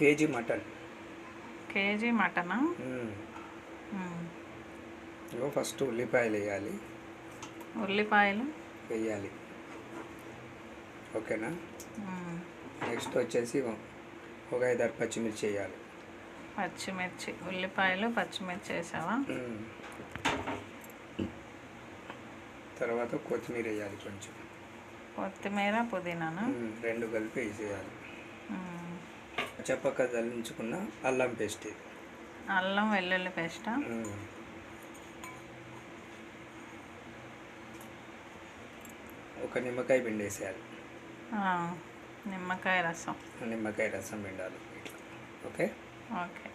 KG mutton. KG మటనా. ఇగో first ఉల్లిపాయలు వేయాలి. ఉల్లిపాయలు? వేయాలి. ఓకేనా. నెక్స్ట్ వచ్చేసి ఒక ఐదారు పచ్చిమిర్చి వేయాలి. పచ్చిమిర్చి ఉల్లిపాయలు పచ్చిమిర్చి వేసావా. తర్వాత కొత్తిమీర వేయాలి కొంచెం. కొత్తిమీర పుదీనానా? మ్మ్. రెండు కలిపి వేసేయాలి. పచ్చపక్క జల్లించుకున్న అల్లం పేస్ట్. ఇది. అల్లం వెల్లుల్లి పేస్టా. ఒక నిమ్మకాయ పిండి వేసేయాలి నిమ్మకాయ రసం. నిమ్మకాయ రసం పిండాలి ఓకే? ఓకే.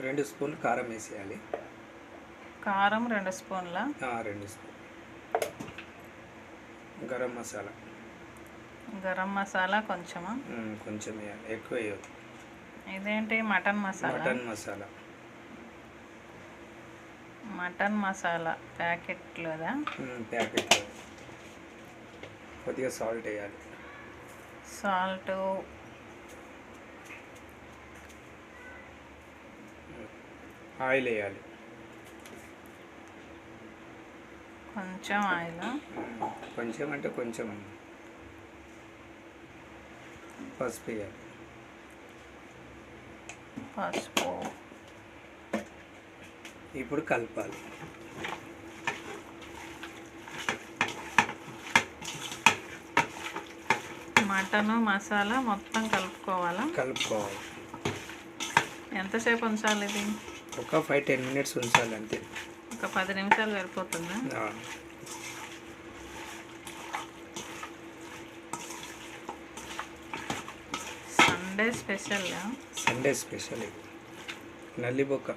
రెండు స్పూన్లు కారం వేసేయాలి. కారం రెండు స్పూన్ల. రెండు స్పూన్. గరం మసాలా. గరం మసాలా కొంచెమా. కొంచెం ఎక్కువ వేయద్దు. ఇదేంటి? Mutton masala? Mutton masala. Mutton masala ప్యాకెట్లోదా? మ్మ్. ప్యాకెట్ కొద్దిగా సాల్ట్ వేయాలి. సాల్ట్. ఆయిల్ వేయాలి. కొంచెం ఆయిల్. కొంచెం అంటే కొంచెం పసుపు వేయాలి. పసుపు. ఇప్పుడు కలపాలి. మటను మసాలా మొత్తం కలుపుకోవాలా? కలుపుకోవాలి. ఎంతసేపు ఉంచాలి ఇది? ఒక ఫైవ్ టెన్ మినిట్స్ ఉంచాలి అంతే. ఒక పది నిమిషాలు సరిపోతుందా. Sunday special? సండే స్పెషల్ ఇది. నల్లిబొక్క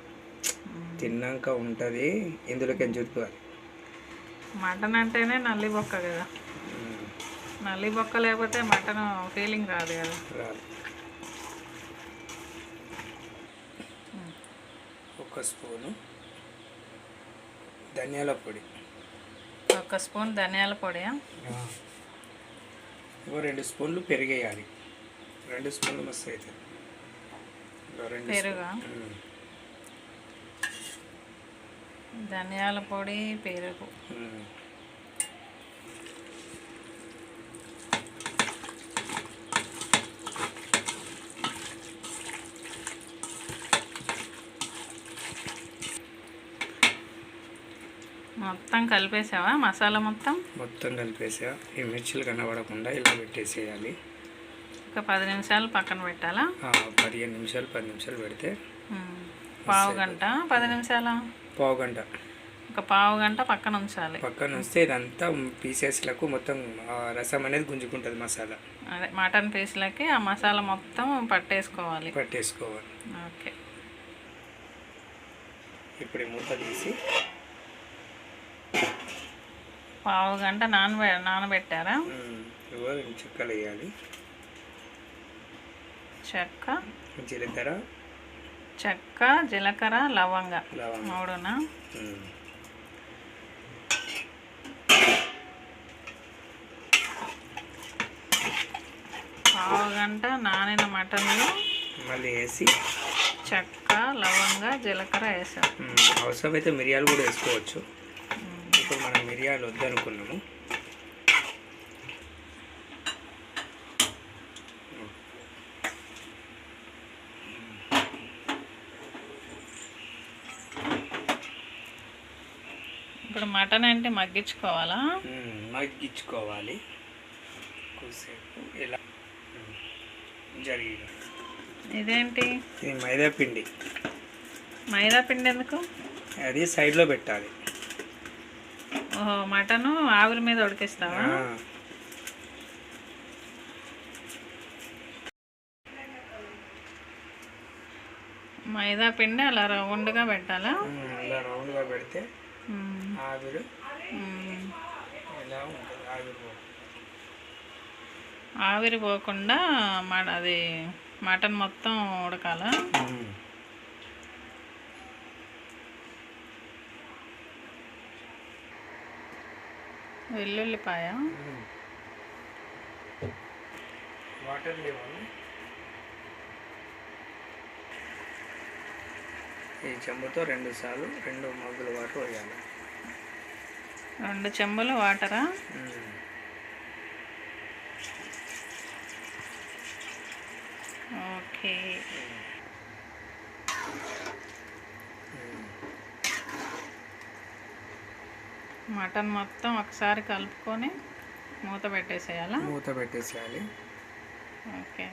తిన్నాక ఉంటుంది ఇందులోకి ఎంచుకోవాలి మటన్ అంటేనే నల్లి బొక్క కదా. నల్లి బొక్క లేకపోతే మటన్ ఫీలింగ్ రాదు కదా. రాదు. ఒక స్పూను. ధనియాల పొడి. ఒక స్పూన్ ధనియాల పొడి. ఇంకో రెండు స్పూన్లు పెరిగేయాలి. రెండు స్పూన్లు మస్తు అవుతుంది పెరుగా? ధనియాల పొడి పెరుగు. మొత్తం కలిపేసావా? మసాలా మొత్తం? మొత్తం కలిపేసా. ఈ మిర్చిలు కనబడకుండా ఇలా పెట్టేసేయాలి. ఒక పది నిమిషాలు పక్కన పెట్టాలా? పదిహేను నిమిషాలు పది నిమిషాలు పెడితే. పావు గంట? పది నిమిషాల? పావు గంట. ఒక పావు గంట పక్కన ఉంచాలి. పక్కన వస్తే ఇదంతా పీసెస్లకు మొత్తం రసం అనేది గుంజుకుంటుంది మసాలా. అదే మటన్ పీస్లకి ఆ మసాలా మొత్తం పట్టేసుకోవాలి. పట్టేసుకోవాలి. ఓకే. ఇప్పుడు మూత తీసి పావు గంట నానబె నానబెట్టారా? చెక్కలు వేయాలి చెక్క. జీలకర్ర. చెక్క జీలకర్ర లవంగ. మూడునా. పావు గంట నానిన మటన్లో మళ్ళీ వేసి. చెక్క లవంగ జీలకర్ర వేసాం. అవసరమైతే మిరియాలు కూడా వేసుకోవచ్చు. మిరియాలు వద్దనుకున్నాము ఇప్పుడు మటన్ అంటే మగ్గించుకోవాలా? మగ్గించుకోవాలి. కొద్దిసేపు ఇలా ఉమ్, జరిగి ఇదేంటి? ఇది మైదా పిండి. మైదా పిండి ఎందుకు? అది సైడ్లో పెట్టాలి. ఓహో మటను ఆవిరి మీద ఉడికిస్తావా? మైదా పిండి అలా రౌండ్గా పెట్టాలా? ఉమ్, ఇలా రౌండ్గా పెడితే. ఆవిరి మ్మ్. ఇలా ఉంటుంది ఆవిరి ఆవిరి పోకుండా అది మటన్ మొత్తం ఉడకాలా? వెల్లుల్లిపాయ. వాటర్ ఈ చెంబుతో రెండు సార్లు రెండు మగ్గులు వాటర్ వేయాలి రెండు చెంబులు వాటరా? ఓకే. మటన్ మొత్తం ఒకసారి కలుపుకొని మూత పెట్టేసేయాలా? మూత పెట్టేసేయాలి. ఓకే.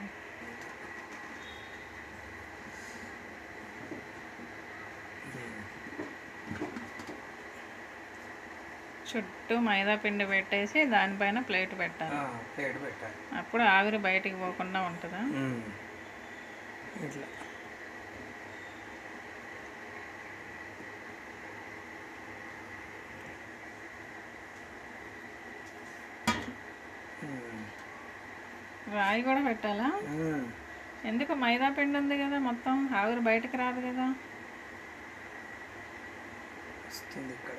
చుట్టూ మైదా పిండి పెట్టేసి దానిపైన ప్లేట్ పెట్టాలి. ప్లేట్ పెట్టాలి. అప్పుడు ఆవిరి బయటికి పోకుండా ఉంటుందా? ఇట్లా. రాయి కూడా పెట్టాలా? ఎందుకు మైదా పిండి ఉంది కదా మొత్తం? ఆవిరి బయటికి రాదు కదా. వస్తుంది ఇక్కడ.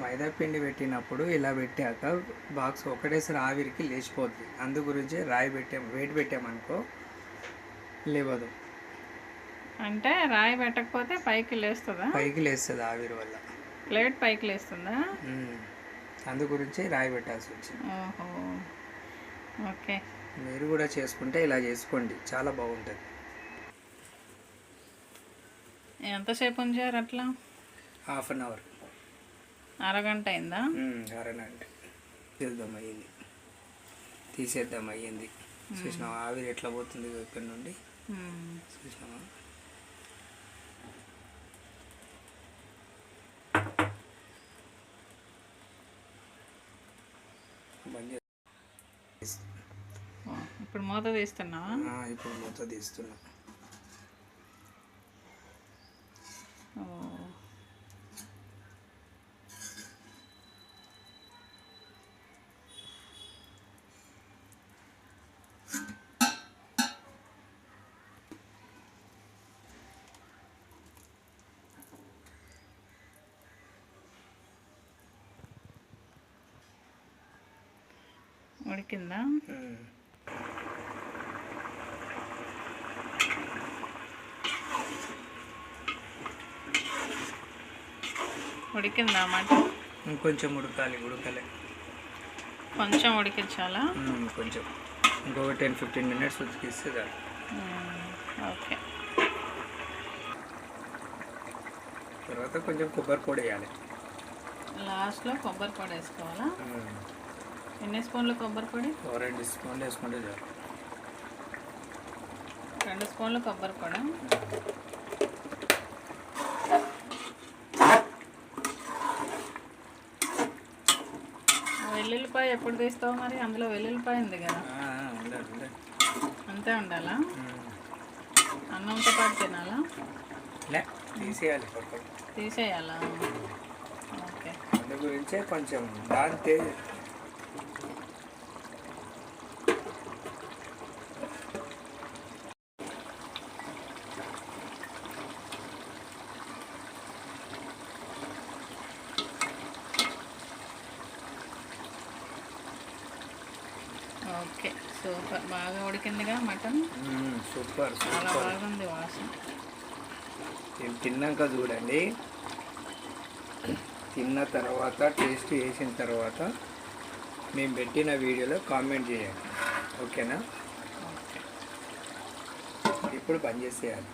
మైదా పిండి పెట్టినప్పుడు ఇలా పెట్టాక బాక్స్ ఒకటేసారి ఆవిరికి లేచిపోద్ది. అందు గురించి రాయి పెట్టాం వెయిట్ పెట్టామనుకో లేవదు. అంటే రాయి పెట్టకపోతే పైకి లేస్తుందా? పైకి లేస్తుంది ఆవిరి వల్ల. ప్లేట్ పైకి లేస్తుందా. అందు గురించి రాయి పెట్టాల్సి వచ్చింది ఓకే. మీరు కూడా చేసుకుంటే ఇలా చేసుకోండి. చాలా బాగుంటుంది. ఎంతసేపు ఉంచారు అట్లా? Half an hour. అరగంట అయిందా? అరనండి తీద్దాం అయ్యింది. తీసేద్దాం అయ్యింది. చూసినావా ఆవిరి ఎట్లా పోతుంది ఇక్కడ నుండి. చూసినావా మూత తీస్తున్నావా ఆ, ఇప్పుడు మూత తీస్తున్నా. ఉడికిందా? ఉడికిందా మాట ఇంకొంచెం ఉడకాలి ఉడకలే. కొంచెం ఉడికించాలా? కొంచెం. ఇంకొక టెన్ ఫిఫ్టీన్ మినిట్స్ ఉతికిస్తే చాలు. ఓకే. తర్వాత కొంచెం కొబ్బరి పొడి వేయాలి. లాస్ట్లో కొబ్బరి పొడి వేసుకోవాలా. ఎన్ని స్పూన్లు కొబ్బరి పొడి? రెండు స్పూన్లు వేసుకుంటే చాలు. రెండు స్పూన్లు కొబ్బరి పొడి? వెల్లుల్లిపాయ ఎప్పుడు తీస్తావు మరి? అందులో వెల్లుల్లిపాయ ఉంది కదా. అంతే ఉండాలా. అన్నంతో పాటు తినాలా? తీసేయాలి తీసేయాలా? ఓకే. అందు గురించే కొంచెం దాంతే ఓకే సూపర్. బాగా ఉడికిందిగా మటన్. సూపర్ చాలా బాగుంది వాసన. ఇది తిన్నాక చూడండి. తిన్న తర్వాత టేస్ట్ వేసిన తర్వాత మేము పెట్టిన వీడియోలో కామెంట్ చేయండి. ఓకేనా? ఓకే. ఇప్పుడు బంద్ చేసేయాలి.